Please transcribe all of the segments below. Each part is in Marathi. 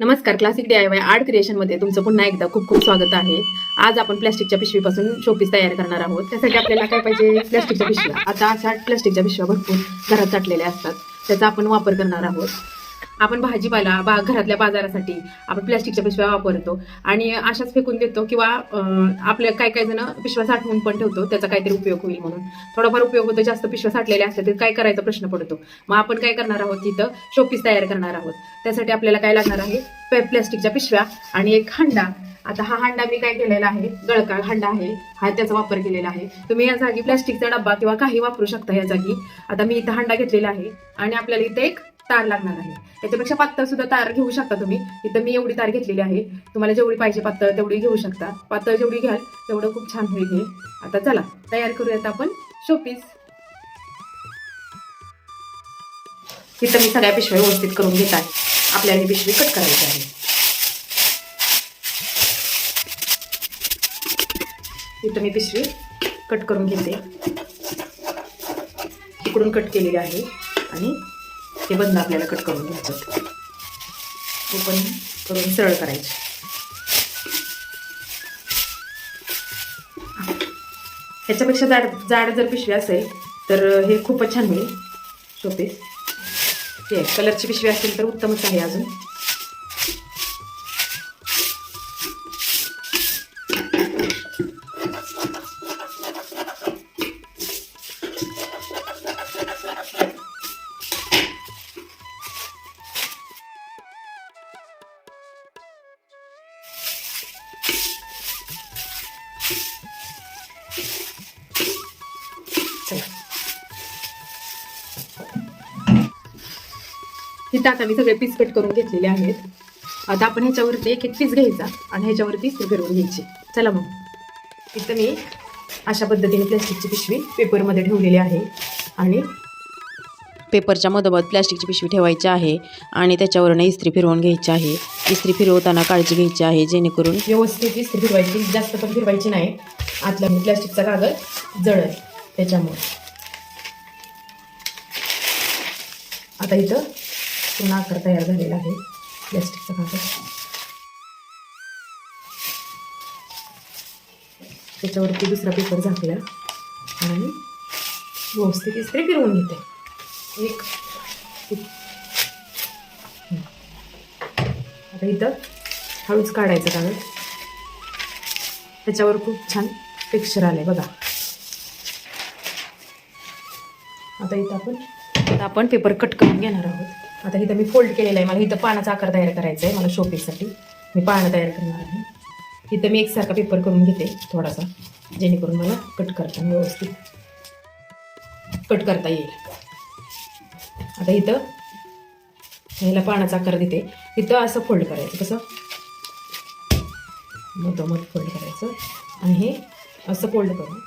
नमस्कार classic D I Y art क्रिएशनमध्ये तुमचं पुन्हा एकदा खूप खूप स्वागत आहे. आज आपण प्लॅस्टिकच्या पिशवीपासून शोपीस तयार करणार आहोत. त्यासाठी आपल्याला काय पाहिजे? प्लॅस्टिकच्या पिशव्या. आता अशा प्लॅस्टिकच्या पिशव्या भरपूर घरात साठलेल्या असतात. त्याचा आपण वापर करणार आहोत. आपण भाजीपाला बा घरातल्या बाजारासाठी आपण प्लॅस्टिकच्या पिशव्या वापरतो. आणि अशाच फेकून देतो किंवा आपल्या काय काय जण पिशव्या साठवून पण ठेवतो त्याचा काहीतरी उपयोग होईल म्हणून. थोडाफार उपयोग होतो जास्त पिशव्या साठलेल्या असतात तर काय करायचा प्रश्न पडतो. मग आपण काय करणार आहोत तिथं? शोपीस तयार करणार आहोत. त्यासाठी आपल्याला काय लागणार आहे? पे- प्लॅस्टिकच्या पिशव्या आणि एक हांडा. आता हा हांडा मी काय केलेला आहे? गळका हांडा आहे. हा त्याचा वापर केलेला आहे. तुम्ही या जागी प्लॅस्टिकचा डब्बा किंवा काही वापरू शकता या जागी. आता मी इथं हांडा घेतलेला आहे. आणि आपल्याला इथे एक तार लागणार आहे. त्याच्यापेक्षा पातळ सुद्धा तार घेऊ शकता तुम्ही. इथं मी एवढी तार घेतलेली आहे. तुम्हाला जेवढी पाहिजे पातळ तेवढी घेऊ शकता. पातळ जेवढी घ्याल तेवढं खूप छान होईल हे. आता चला तयार करूयात आपण शोपीस इथं मी सगळ्या पिशव्या व्यवस्थित करून घेत आहे. आपल्याला पिशवी कट करायची आहे. इथं मी पिशवी कट करून घेते. इकडून कट केलेली आहे. आणि ते बंद आपल्याला कट करून घ्यायचं. ओपन करून सरळ करायचे. ह्याच्यापेक्षा जाड जाड जर पिशवी असेल तर हे खूपच छान होईल. शोपीस हे कलरची पिशवी असेल तर उत्तमच आहे अजून. इथं आता मी सगळे पीस कट करून घेतलेले आहेत. आता आपण ह्याच्यावरती एक एक पीस घ्यायचा आणि ह्याच्यावरती इस्त्री फिरवून घ्यायची. चला मग. इथं मी अशा पद्धतीने प्लॅस्टिकची पिशवी पेपरमध्ये ठेवलेली आहे आणि पेपरच्या मधोमध प्लॅस्टिकची पिशवी ठेवायची आहे आणि त्याच्यावरून इस्त्री फिरवून घ्यायची आहे. इस्त्री फिरवताना काळजी घ्यायची आहे जेणेकरून व्यवस्थित इस्त्री फिरवायची जास्त पण फिरवायची नाही. आतला प्लॅस्टिकचा कागद जळल त्याच्यामुळे. आता इथं पुन्हा आकार तयार झालेला आहे. प्लॅस्टिकचा कागद. त्याच्यावरती दुसरा पेपर झाकला. आणि व्यवस्थित इस्त्री फिरवून घेते. एक. आता इथं हळूच काढायचं कागद. त्याच्यावर खूप छान टेक्स्चर आलंय बघा. आता इथं आपण आता आपण पेपर कट करून घेणार आहोत. आता इथं मी फोल्ड केलेला आहे. मला इथं पानाचा आकार तयार करायचा आहे मला शोपीससाठी मी पानं तयार करणार आहे. इथं मी एकसारखा पेपर करून घेते थोडासा जेणेकरून मला कट करता व्यवस्थित. कट करता येईल. आता इथं ह्याला पानाचा आकार देते. इथं असं फोल्ड करायचं कसं? मधोमध फोल्ड करायचं. आणि हे असं फोल्ड करून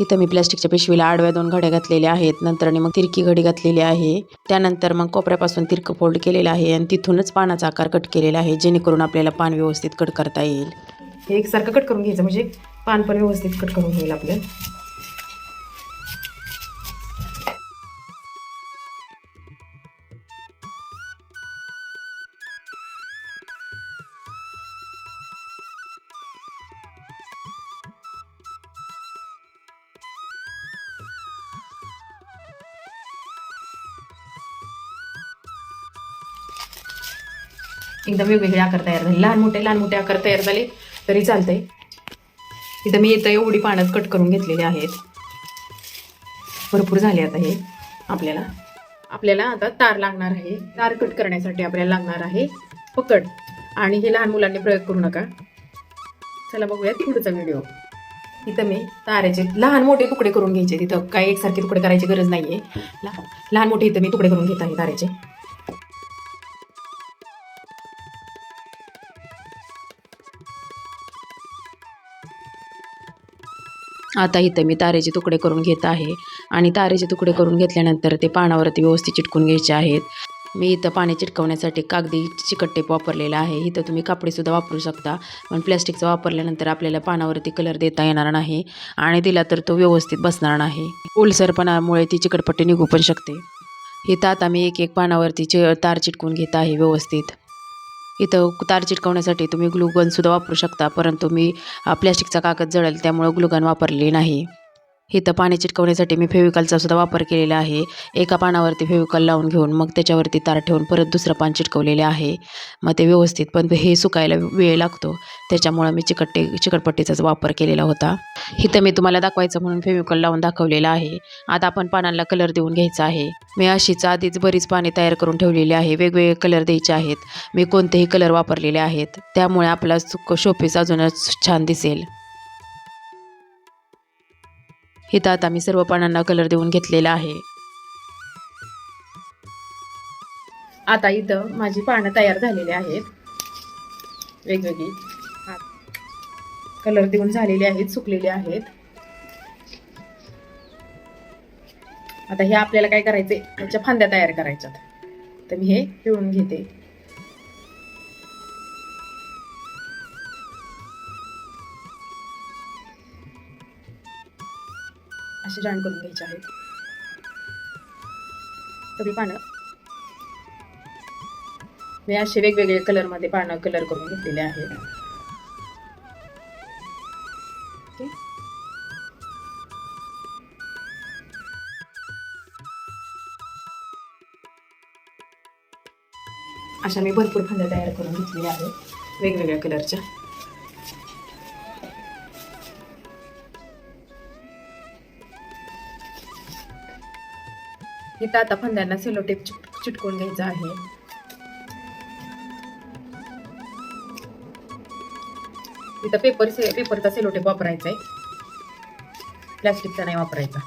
इथं मी प्लॅस्टिकच्या पिशवीला आडव्या दोन घड्या घातलेल्या आहेत. नंतर मग तिरकी घडी घातलेली आहे. त्यानंतर मग कोपऱ्यापासून तिरकं फोल्ड केलेलं आहे आणि तिथूनच पानाचा आकार कट केलेला आहे जेणेकरून आपल्याला पान व्यवस्थित कट करता येईल. हे एकसारखं कट करून घ्यायचं म्हणजे पान पण व्यवस्थित कट करून होईल आपल्याला एकदम वेगवेगळे आकार तयार झाले. लहान मोठे लहान मोठे आकार तयार झाले तरी चालतंय. इथं मी येतं एवढी पाण्यात कट करून घेतलेली आहेत. भरपूर झाले आता हे. आपल्याला आपल्याला आता तार लागणार आहे. तार कट करण्यासाठी आपल्याला लागणार आहे पकड. आणि हे लहान मुलांनी प्रयोग करू नका. चला बघूयात पुढचा व्हिडिओ इथं मी तारेचे लहान मोठे तुकडे करून घ्यायचे. तिथं काही एकसारखे तुकडे करायची गरज नाही आहे लहान मोठे इथं मी तुकडे करून घेत आहे तारेचे. आता इथं मी तारेचे तुकडे करून घेत आहे. आणि तारेचे तुकडे करून घेतल्यानंतर ते पानावरती व्यवस्थित चिटकून घ्यायचे आहेत. मी इथं पाणी चिटकवण्यासाठी कागदी चिकट टेप वापरलेला आहे. इथं तुम्ही कापडीसुद्धा वापरू शकता पण प्लॅस्टिकचा वापरल्यानंतर आपल्याला पानावरती कलर देता येणार नाही आणि दिला तर तो व्यवस्थित बसणार नाही. ओलसरपणामुळे ती चिकटपट्टी निघू पण शकते. इथं आता मी एक एक पानावरती चि तार चिटकून घेत आहे व्यवस्थित. इथं तार चिटकवण्यासाठी तुम्ही ग्लुगनसुद्धा वापरू शकता परंतु मी प्लॅस्टिकचा कागद जळेल त्यामुळं ग्लुगन वापरले नाही. इथं पाणी चिटकवण्यासाठी मी फेविकलचा सुद्धा वापर केलेला आहे. एका पानावरती फेविकल लावून घेऊन मग त्याच्यावरती तार ठेवून परत दुसरं पान चिटकवलेले आहे. मग ते व्यवस्थित पण हे सुकायला वेळ लागतो. त्याच्यामुळं मी चिकटटे चिकटपट्टीचाच वापर केलेला होता. इथं मी तुम्हाला दाखवायचं म्हणून फेविकल लावून दाखवलेलं आहे. आता आपण पानांना कलर देऊन घ्यायचा आहे. मी अशीच आधीच बरीच पाने तयार करून ठेवलेली आहे. वेगवेगळे कलर द्यायचे आहेत. मी कोणतेही कलर वापरलेले आहेत. त्यामुळे आपला सुक शोपीस अजूनच छान दिसेल. इथं आता मी सर्व पानांना कलर देऊन घेतलेला आहे. आता इथं माझी पानं तयार झालेली आहेत. वेगवेगळी. कलर देऊन झालेली आहेत सुकलेली आहेत. आता हे आपल्याला काय करायचे त्याच्या फांद्या तयार करायच्यात. तर मी हे पिळून घेते. असे जॉईन करून घ्यायचे आहेत सगळी पानं. मी असे वेगवेगळे कलरमध्ये पानं कलर करून घेतलेले आहेत अशा मी भरपूर फांद्या तयार करून घेतलेल्या आहेत. वेगवेगळ्या कलरच्या इथं आता फांद्यांना सेलो टेप चिटकवून घ्यायचा आहे. इथं पेपर से पेपरचा सेलोटेप वापरायचा आहे प्लॅस्टिकचा नाही वापरायचा.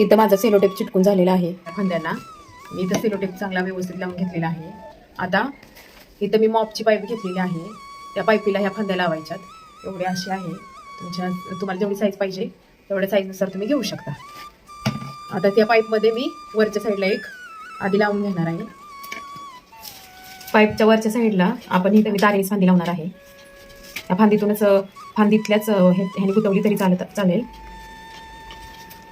इथं माझा सेलोटेप चिटकून झालेला आहे. त्या फांद्यांना मी इथं सेलोटेप चांगला व्यवस्थित लावून घेतलेला आहे. आता इथं मी मॉपची पाईप घेतलेली आहे. त्या पाईपीला ह्या फांद्या लावायच्यात. एवढे असे आहे. तुमच्या तुम्हाला जेवढी साईज पाहिजे तेवढ्या साईजनुसार तुम्ही घेऊ शकता. आता त्या पाईपमध्ये मी वरच्या साईडला एक आधी लावून घेणार आहे. पाईपच्या वरच्या साईडला आपण इथं मी तारेच फांदी लावणार आहे. त्या फांदीतूनच फांदीतल्याच हे ह्याने गुतवली तरी चालत चालेल.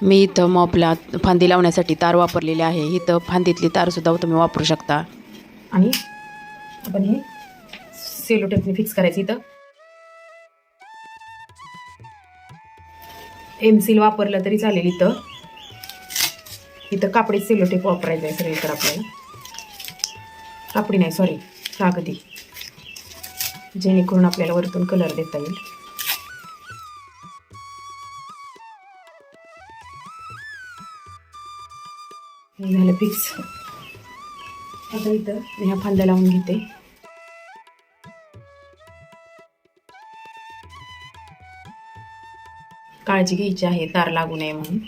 मी इथं मॉपला फांदी लावण्यासाठी तार वापरलेली आहे. इथं फांदीतली तारसुद्धा तुम्ही वापरू शकता. आणि आपण हे सेलो टेपने फिक्स करायचं इथं. एम सील वापरलं तरी चालेल इथं. इथं कापडी सेलो टेप वापरायचं आहे सगळीकडे आपल्याला. कापडी नाही सॉरी कागदी. जेणेकरून आपल्याला वरतून कलर देता येईल. झालं फिक्स आता इथं मी ह्या फांद्या लावून घेते. काळजी घ्यायची आहे तार लागू नये म्हणून.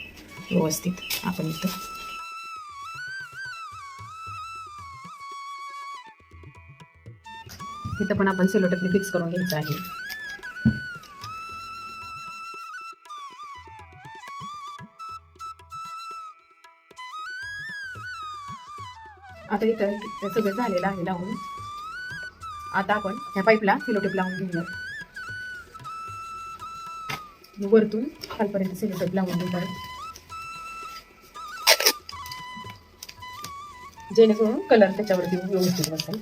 व्यवस्थित. आपण इथं. इथं पण आपण सेलोटेपने फिक्स करून घ्यायचं आहे. आता इथं सगळं झालेलं आहे लावून. आता आपण ह्या पाईपला सिलोटेप लावून घेऊया वरतून खालपर्यंत सिलोटेप लावून घेतात जेणेकरून कलर त्याच्यावरती व्यवस्थित बसेल.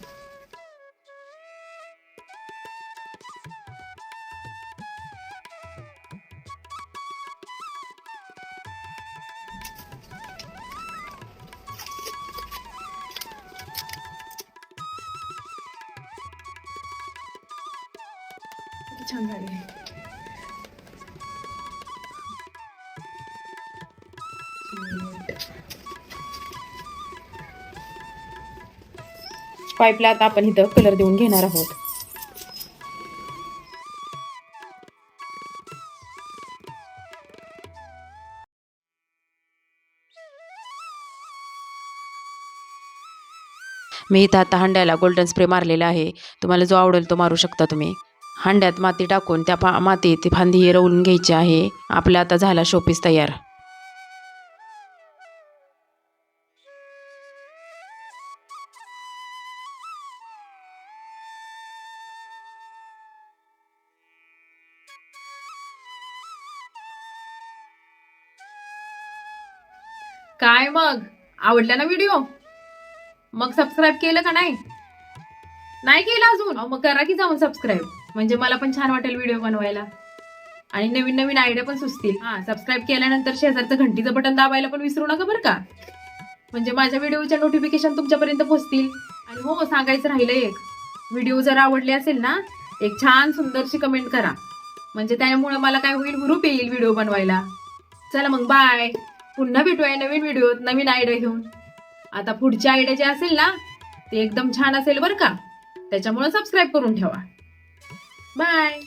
किती छान पाईपला आता आपण इथं कलर देऊन घेणार आहोत. मी इथं आता हंड्याला गोल्डन स्प्रे मारलेला आहे. तुम्हाला जो आवडेल तो मारू शकता तुम्ही. हांड्यात माती टाकून त्या पा मातीत फांदी हिरवून घ्यायची आहे. आपला आता झाला शोपीस तयार. काय मग? आवडला ना व्हिडिओ मग सबस्क्राईब केलं का नाही? नाही केलं अजून. अहो, मग करा की जाऊन सबस्क्राईब म्हणजे मला पण छान वाटेल व्हिडिओ बनवायला. आणि नवीन नवीन आयडिया पण सुचतील. हा सबस्क्राईब केल्यानंतर शेजारचं घंटीचं बटन दाबायला पण विसरू नका बरं का. म्हणजे माझ्या व्हिडिओच्या नोटिफिकेशन तुमच्यापर्यंत पोहोचतील. आणि हो सांगायचं राहिलं एक. व्हिडिओ जर आवडले असेल ना एक छान सुंदरशी कमेंट करा. म्हणजे त्यामुळे मला काय होईल? ग्रुप येईल व्हिडिओ बनवायला. चला मग बाय पुन्हा भेटूया नवीन व्हिडिओत नवीन आयडिया घेऊन. आता पुढची आयडिया जे असेल ना ते एकदम छान असेल बरं का. त्याच्यामुळे सबस्क्राईब करून ठेवा. बाय